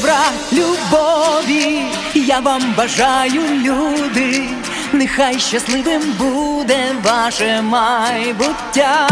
добра, любові. Я вам бажаю, люди, нехай щасливим буде ваше майбуття,